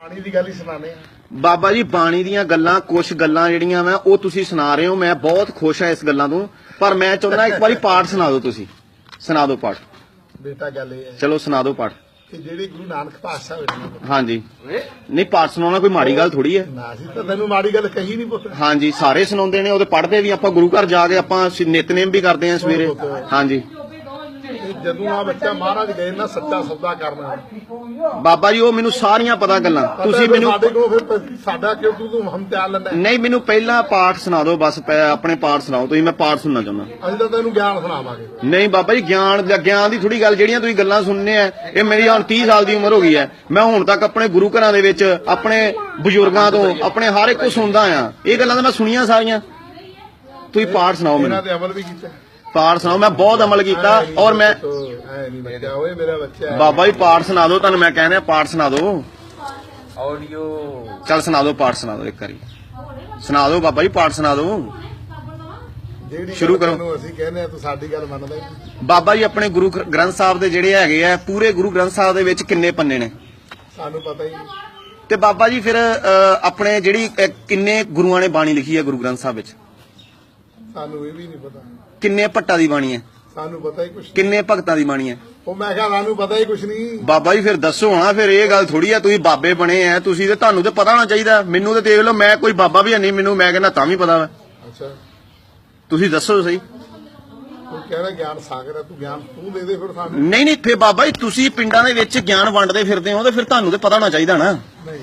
ਪਾਣੀ ਦੀ ਗੱਲ ਹੀ ਸੁਣਾਣੇ ਆ ਬਾਬਾ ਜੀ ਬਾਣੀ ਦੀਆਂ ਗੱਲਾਂ ਕੁਝ ਗੱਲਾਂ ਜਿਹੜੀਆਂ ਮੈਂ ਉਹ ਤੁਸੀਂ ਸੁਣਾ ਰਹੇ ਹੋ। ਮੈਂ ਬਹੁਤ ਖੁਸ਼ ਹਾਂ ਇਸ ਗੱਲਾਂ ਤੋਂ। ਪਰ ਮੈਂ ਚਾਹੁੰਦਾ ਇੱਕ ਵਾਰੀ ਪਾਠ ਸੁਣਾ ਦਿਓ ਤੁਸੀਂ। ਸੁਣਾ ਦਿਓ ਪਾਠ। ਬੇਟਾ ਗੱਲ ਇਹ ਹੈ ਚਲੋ ਸੁਣਾ ਦਿਓ ਪਾਠ। ਕਿ ਜਿਹੜੀ ਗੁਰੂ ਨਾਨਕ ਪਾਤਸ਼ਾਹ ਹੋਏ ਹਾਂਜੀ। ਨਹੀਂ ਪਾਠ ਸੁਣਾਉਣਾ ਕੋਈ ਮਾੜੀ ਗੱਲ ਥੋੜੀ ਹੈ। ਨਾ ਸੀ ਤਾਂ ਤੈਨੂੰ ਮਾੜੀ ਗੱਲ ਕਹੀ ਨਹੀਂ ਪੁੱਤ। ਹਾਂਜੀ ਸਾਰੇ ਸੁਣਾਉਂਦੇ ਨੇ ਉਹਦੇ ਪੜ੍ਹਦੇ ਵੀ ਆਪਾਂ ਗੁਰੂ ਘਰ ਜਾ ਕੇ ਆਪਾਂ ਨਿਤਨੇਮ ਵੀ ਕਰਦੇ ਹਾਂ ਸਵੇਰੇ। ਹਾਂਜੀ। ਤੇ ਜਦੋਂ ਆ ਬੱਚਾ ਮਹਾਰਾਜ ਗਏ ਨਾ ਸੱਚਾ ਸੌਦਾ ਕਰਨਾ। ਬਾਬਾ ਜੀ ਉਹ ਮੈਨੂੰ ਸਾਰੀਆਂ ਪਤਾ ਗੱਲਾਂ। ਤੁਸੀਂ ਮੈਨੂੰ ਸਾਡੇ ਕੋਲ ਫਿਰ ਪ- ਸਾਡਾ ਕਿਉਂ ਤੂੰ ਤੂੰ ਹਮ ਤਿਆਰ ਲੈਂਦਾ ਨਹੀਂ ਮੈਨੂੰ ਪਹਿਲਾਂ ਪਾਠ ਸੁਣਾ ਦਿਓ ਬਸ ਪੈ- ਆਪਣੇ ਪਾਠ ਸੁਣਾਓ ਤੁਸੀਂ ਮੈਂ ਪਾਠ ਸੁਣਨਾ ਚਾਹੁੰਦਾ। ਅਸੀਂ ਤਾਂ ਤੈਨੂੰ ਗਿਆਨ ਸੁਣਾਵਾਂਗੇ। ਨਹੀਂ ਬਾਬਾ ਜੀ ਗਿਆਨ ਗਿਆਨ ਦੀ ਥੋੜੀ ਗੱਲ ਜਿਹੜੀਆਂ ਤੁਸੀਂ ਗੱਲਾਂ ਸੁਣਨੇ ਆ ਇਹ ਮੇਰੀ ਹੁਣ 30 ਸਾਲ ਦੀ ਉਮਰ ਹੋ ਗਈ ਹੈ ਮੈਂ ਹੁਣ ਤੱਕ ਆਪਣੇ ਗੁਰੂ ਘਰਾਂ ਦੇ ਵਿੱਚ ਆਪਣੇ ਬਜ਼ੁਰਗਾਂ ਤੋਂ ਆਪਣੇ ਹਰ ਇੱਕ ਤੋਂ ਸੁਣਦਾ ਆ ਇਹ ਗੱਲਾਂ ਤਾਂ ਮੈਂ ਸੁਣੀਆਂ ਸਾਰੀਆਂ। ਤੁਸੀਂ ਪਾਠ ਸੁਣਾਓ ਇਹਨਾਂ ਮੈਨੂੰ ਤੇ ਅਮਲ ਵੀ ਕੀਤਾ। ਪਾਠ ਸੁਣਾਓ ਮੈਂ ਬਹੁਤ ਅਮਲ ਕੀਤਾ ਔਰ ਮੈਂ। ਬਾਬਾ ਜੀ ਪਾਠ ਸੁਣਾ ਦਿਓ ਤੁਹਾਨੂੰ ਮੈਂ ਕਹਿੰਦਾ ਪਾਠ ਸੁਣਾ ਦਿਓ। ਆਡੀਓ ਚੱਲ ਸੁਣਾ ਦਿਓ ਪਾਠ ਸੁਣਾ ਦਿਓ ਇੱਕ ਵਾਰੀ। ਸੁਣਾ ਦਿਓ ਬਾਬਾ ਜੀ ਪਾਠ ਸੁਣਾ ਦਿਓ। ਸ਼ੁਰੂ ਕਰੋ। ਅਸੀਂ ਕਹਿੰਦੇ ਆ ਤੂੰ ਸਾਡੀ ਗੱਲ ਮੰਨਦਾ। ਬਾਬਾ ਜੀ ਆਪਣੇ ਗੁਰੂ ਗ੍ਰ- ਗ੍ਰੰਥ ਸਾਹਿਬ ਦੇ ਜਿਹੜੇ ਹੈਗੇ ਆ ਪੂਰੇ ਗੁਰੂ ਗ੍ਰੰਥ ਸਾਹਿਬ ਦੇ ਵਿੱਚ ਕਿੰਨੇ ਪੰਨੇ ਨੇ? ਸਾਨੂੰ ਪਤਾ ਹੀ ਤੇ ਬਾਬਾ ਜੀ ਫਿਰ ਆਪਣੇ ਜਿਹੜੀ ਕਿੰਨੇ ਗੁਰੂਆਂ ਨੇ ਬਾਣੀ ਲਿਖੀ ਹੈ ਗੁਰੂ ਗ੍ਰੰਥ ਸਾਹਿਬ ਵਿੱਚ? ਸਾਨੂੰ ਇਹ ਵੀ ਨਹੀਂ ਪਤਾ। ਕਿੰਨੇ ਭੱਟਾਂ ਦੀ ਬਾਣੀ ਹੈ? ਸਾਨੂੰ ਪਤਾ ਹੀ ਕੁਛ ਨਹੀਂ। ਕਿੰਨੇ ਭਗਤਾਂ ਦੀ ਬਾਣੀ ਹੈ? ਉਹ ਮੈਂ ਕਿਹਾ ਸਾਨੂੰ ਪਤਾ ਹੀ ਕੁਛ ਨਹੀਂ। ਬਾਬਾ ਜੀ ਫਿਰ ਦੱਸੋ ਹਾਂ ਫਿਰ ਇਹ ਗੱਲ ਥੋੜੀ ਆ ਤੁਸੀਂ ਬਾਬੇ ਬਣੇ ਆ ਤੁਸੀਂ ਤੇ ਤੁਹਾਨੂੰ ਤੇ ਪਤਾ ਹੋਣਾ ਚਾਹੀਦਾ। ਮੈਨੂੰ ਤੇ ਦੇਖ ਲਓ ਮੈਂ ਕੋਈ ਬਾਬਾ ਵੀ ਨਹੀਂ ਮੈਨੂੰ ਮੈਂ ਕਹਿੰਦਾ ਤਾਂ ਵੀ ਪਤਾ ਵਾ। ਅੱਛਾ। ਤੁਸੀਂ ਦੱਸੋ ਸਹੀ। ਤੂੰ ਕਹਿੰਦਾ ਗਿਆਨ ਸਾਗਰ ਹੈ ਤੂੰ ਗਿਆਨ ਤੂੰ ਦੇ ਦੇ ਫਿਰ ਸਾਨੂੰ। ਨਹੀਂ ਨਹੀਂ ਫਿਰ ਬਾਬਾ ਜੀ ਤੁਸੀਂ ਪਿੰਡਾਂ ਦੇ ਵਿੱਚ ਗਿਆਨ ਵੰਡਦੇ ਫਿਰਦੇ ਹੋ ਤੇ ਫਿਰ ਤੁਹਾਨੂੰ ਤੇ ਪਤਾ ਹੋਣਾ ਚਾਹੀਦਾ ਨਾ। ਨਹੀਂ।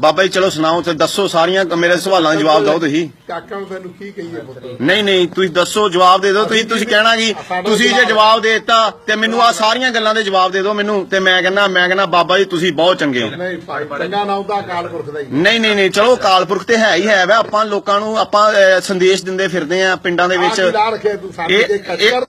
ਬਾਬਾ ਜੀ ਚਲੋ ਸੁਣਾਓ ਤੇ ਦੱਸੋ ਸਾਰੀਆਂ ਮੇਰੇ ਸਵਾਲਾਂ ਦੇ ਜਵਾਬ ਦਿਓ ਤੁਸੀਂ। ਕਾਕਾ ਨੂੰ ਤੈਨੂੰ ਕੀ ਕਹੀਏ ਪੁੱਤ? ਨਹੀਂ ਨਹੀਂ ਤੁਸੀਂ ਦੱਸੋ ਜਵਾਬ ਦੇ ਦਿਓ। ਤੁਸੀਂ ਤੁਸੀਂ ਕਹਿਣਾ ਕਿ ਤੁਸੀਂ ਜੇ ਜਵਾਬ ਦੇ ਦਿੱਤਾ ਤੇ ਮੈਨੂੰ ਆ ਸਾਰੀਆਂ ਗੱਲਾਂ ਦੇ ਜਵਾਬ ਦੇ ਦਿਓ ਮੈਨੂੰ। ਤੇ ਮੈਂ ਕਹਿੰਦਾ ਮੈਂ ਕਹਿੰਦਾ ਬਾਬਾ ਜੀ ਤੁਸੀਂ ਬਹੁਤ ਚੰਗੇ ਹੋ। ਨਹੀਂ ਭਾਈ ਚੰਗਾ ਨਾ ਉਹਦਾ ਅਕਾਲ ਪੁਰਖ ਦਾ ਹੀ। ਨਹੀਂ ਨਹੀਂ ਨਹੀਂ ਚਲੋ ਕਾਲਪੁਰਖ ਤੇ ਹੈ ਹੀ ਹੈ ਵਾ। ਆਪਾਂ ਲੋਕਾਂ ਨੂੰ ਆਪਾਂ ਸੰਦੇਸ਼ ਦਿੰਦੇ ਫਿਰਦੇ ਆ ਪਿੰਡਾਂ ਦੇ ਵਿੱਚ। ਸਾਨੂੰ ਇਹ- ਜੇ